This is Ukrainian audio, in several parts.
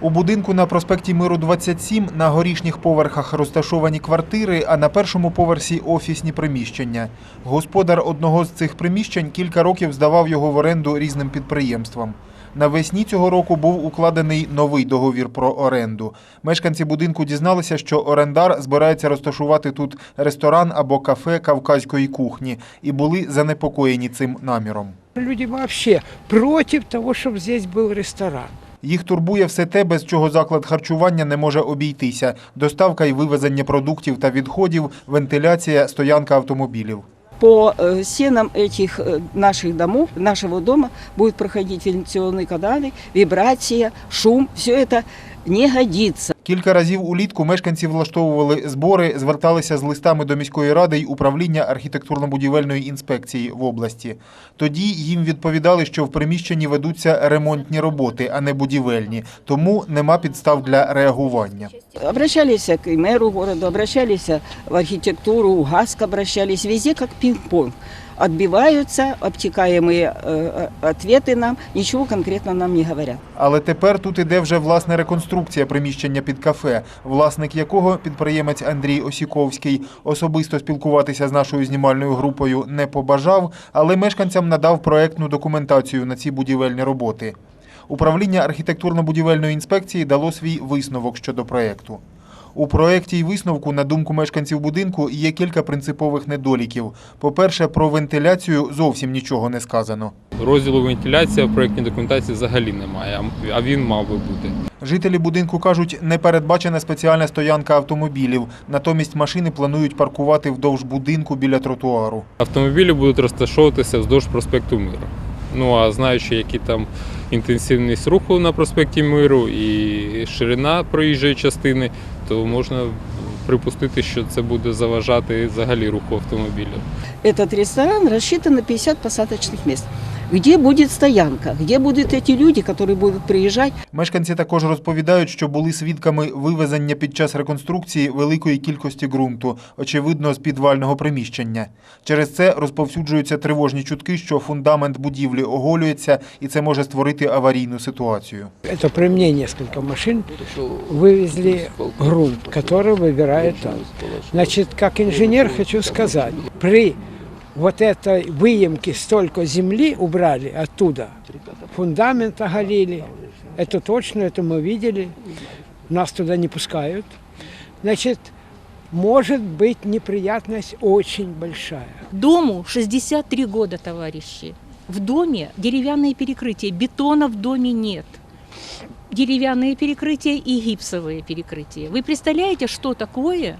У будинку на проспекті Миру 27 на горішніх поверхах розташовані квартири, а на першому поверсі офісні приміщення. Господар одного з цих приміщень кілька років здавав його в оренду різним підприємствам. Навесні цього року був укладений новий договір про оренду. Мешканці будинку дізналися, що орендар збирається розташувати тут ресторан або кафе кавказької кухні, і були занепокоєні цим наміром. Люди вообще против того, чтобы здесь был ресторан. Їх турбує все те, без чого заклад харчування не може обійтися: доставка і вивезення продуктів та відходів, вентиляція, стоянка автомобілів. По э, стенам этих э, наших домов, нашего дома будут проходить вентиляционные каналы, вибрация, шум. Все это не годится. Кілька разів улітку мешканці влаштовували збори, зверталися з листами до міської ради й управління архітектурно-будівельної інспекції в області. Тоді їм відповідали, що в приміщенні ведуться ремонтні роботи, а не будівельні, тому нема підстав для реагування. Обращались к мэру города, обращались в архитектуру, в ГАСК обращались, везде как пинг-понг. Отбиваются обтекаемые э, э, ответы нам, ничего конкретно нам не говорят. Але тепер тут іде вже власне реконструкція приміщення під кафе, власник якого підприємець Андрій Осіковський особисто спілкуватися з нашою знімальною групою не побажав, але мешканцям надав проектну документацію на ці будівельні роботи. Управління архітектурно-будівельної інспекції дало свій висновок щодо проекту. У проєкті й висновку, на думку мешканців будинку, є кілька принципових недоліків. По-перше, про вентиляцію зовсім нічого не сказано. Розділу вентиляція в проєктній документації взагалі немає, а- а він мав би бути. Жителі будинку кажуть, не передбачена спеціальна стоянка автомобілів. Натомість машини планують паркувати вдовж будинку біля тротуару. Автомобілі будуть розташовуватися вздовж проспекту Миру. Ну а знаючи, які там інтенсивність руху на проспекті Миру і ширина проїжджої частини, то можна припустити, що це буде заважати взагалі руху автомобіля. Этот ресторан рассчитан на 50 посадочных мест. Где будет стоянка? Где будут эти люди, которые будут приезжать? Мешканці також розповідають, що були свідками вивезення під час реконструкції великої кількості ґрунту, очевидно, з підвального приміщення. Через це розповсюджуються тривожні чутки, що фундамент будівлі оголюється, і це може створити аварійну ситуацію. Это при мне несколько машин вывезли грунт, который выбирает там. Значит, как инженер хочу сказать, при вот этой выемке столько земли убрали оттуда, фундамент оголили, это точно, это мы видели, нас туда не пускают. Значит, может быть неприятность очень большая. Дому 63 года, товарищи. В доме деревянные перекрытия, бетона в доме нет. Деревянные перекрытия и гипсовые перекрытия. Вы представляете, что такое,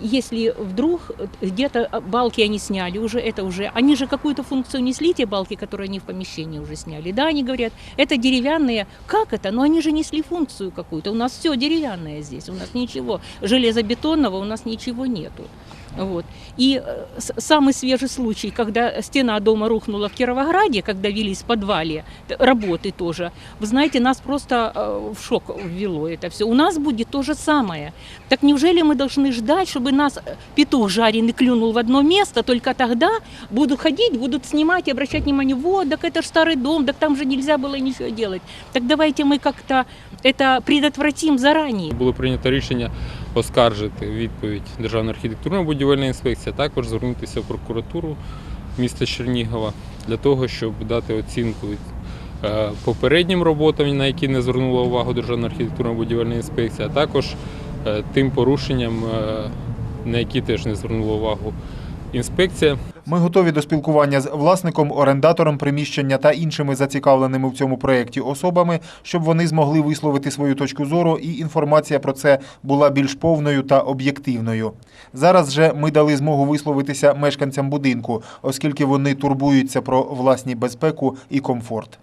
если вдруг где-то балки они сняли уже, это уже, они же какую-то функцию несли, те балки, которые они в помещении уже сняли. Да, они говорят, это деревянные. Как это? Но они же несли функцию какую-то. У нас все деревянное здесь, у нас ничего. Железобетонного у нас ничего нету. Вот. И э, самый свежий случай, когда стена дома рухнула в Кировограде, когда велись в подвале работы тоже, вы знаете, нас просто э, в шок ввело это все. У нас будет то же самое. Так неужели мы должны ждать, чтобы нас э, петух жареный клюнул в одно место, только тогда будут ходить, будут снимать и обращать внимание, вот, так это же старый дом, так там же нельзя было ничего делать. Так давайте мы как-то это предотвратим заранее. Було прийнято рішення оскаржити відповідь Державної архітектурно-будівельної інспекції, а також звернутися в прокуратуру міста Чернігова для того, щоб дати оцінку е, попереднім роботам, на які не звернула увагу Державна архітектурно-будівельна інспекція, а також е, тим порушенням, е, на які теж не звернула увагу інспекція. Ми готові до спілкування з власником, орендатором приміщення та іншими зацікавленими в цьому проєкті особами, щоб вони змогли висловити свою точку зору, і інформація про це була більш повною та об'єктивною. Зараз же ми дали змогу висловитися мешканцям будинку, оскільки вони турбуються про власні безпеку і комфорт.